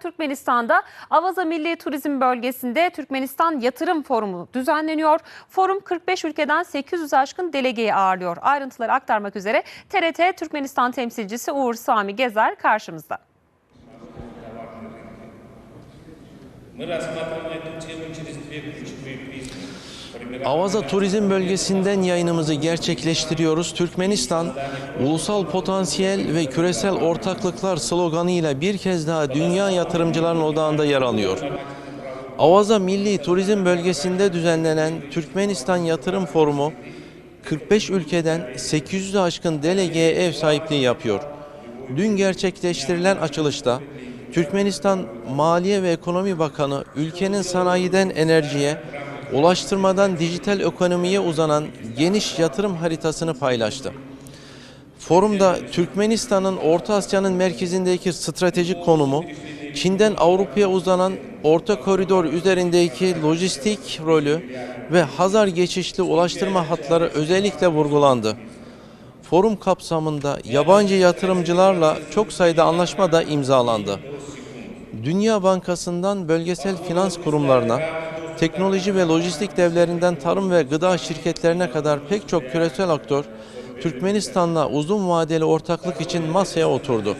Türkmenistan'da Avaza Milli Turizm Bölgesi'nde Türkmenistan Yatırım Forumu düzenleniyor. Forum 45 ülkeden 800 aşkın delegeyi ağırlıyor. Ayrıntıları aktarmak üzere TRT Türkmenistan temsilcisi Uğur Sami Gezer karşımızda. Avaza Turizm Bölgesi'nden yayınımızı gerçekleştiriyoruz. Türkmenistan, ulusal potansiyel ve küresel ortaklıklar sloganıyla bir kez daha dünya yatırımcıların odağında yer alıyor. Avaza Milli Turizm Bölgesi'nde düzenlenen Türkmenistan Yatırım Forumu, 45 ülkeden 800'ü aşkın delegeye ev sahipliği yapıyor. Dün gerçekleştirilen açılışta Türkmenistan Maliye ve Ekonomi Bakanı ülkenin sanayiden enerjiye, ulaştırmadan dijital ekonomiye uzanan geniş yatırım haritasını paylaştı. Forumda Türkmenistan'ın Orta Asya'nın merkezindeki stratejik konumu, Çin'den Avrupa'ya uzanan orta koridor üzerindeki lojistik rolü ve Hazar geçişli ulaştırma hatları özellikle vurgulandı. Forum kapsamında yabancı yatırımcılarla çok sayıda anlaşma da imzalandı. Dünya Bankası'ndan bölgesel finans kurumlarına, teknoloji ve lojistik devlerinden tarım ve gıda şirketlerine kadar pek çok küresel aktör Türkmenistan'la uzun vadeli ortaklık için masaya oturdu.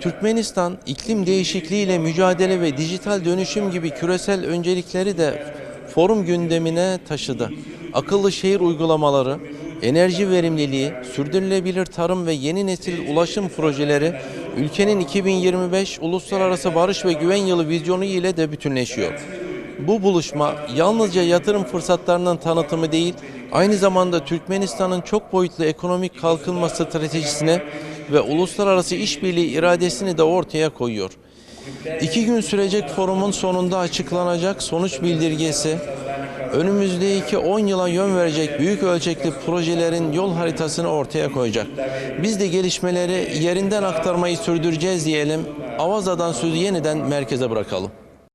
Türkmenistan iklim değişikliğiyle mücadele ve dijital dönüşüm gibi küresel öncelikleri de forum gündemine taşıdı. Akıllı şehir uygulamaları, enerji verimliliği, sürdürülebilir tarım ve yeni nesil ulaşım projeleri ülkenin 2025 Uluslararası Barış ve Güven Yılı vizyonu ile de bütünleşiyor. Bu buluşma yalnızca yatırım fırsatlarının tanıtımı değil, aynı zamanda Türkmenistan'ın çok boyutlu ekonomik kalkınma stratejisine ve uluslararası işbirliği iradesini de ortaya koyuyor. İki gün sürecek forumun sonunda açıklanacak sonuç bildirgesi, önümüzdeki 10 yıla yön verecek büyük ölçekli projelerin yol haritasını ortaya koyacak. Biz de gelişmeleri yerinden aktarmayı sürdüreceğiz diyelim. Avaza'dan sözü yeniden merkeze bırakalım.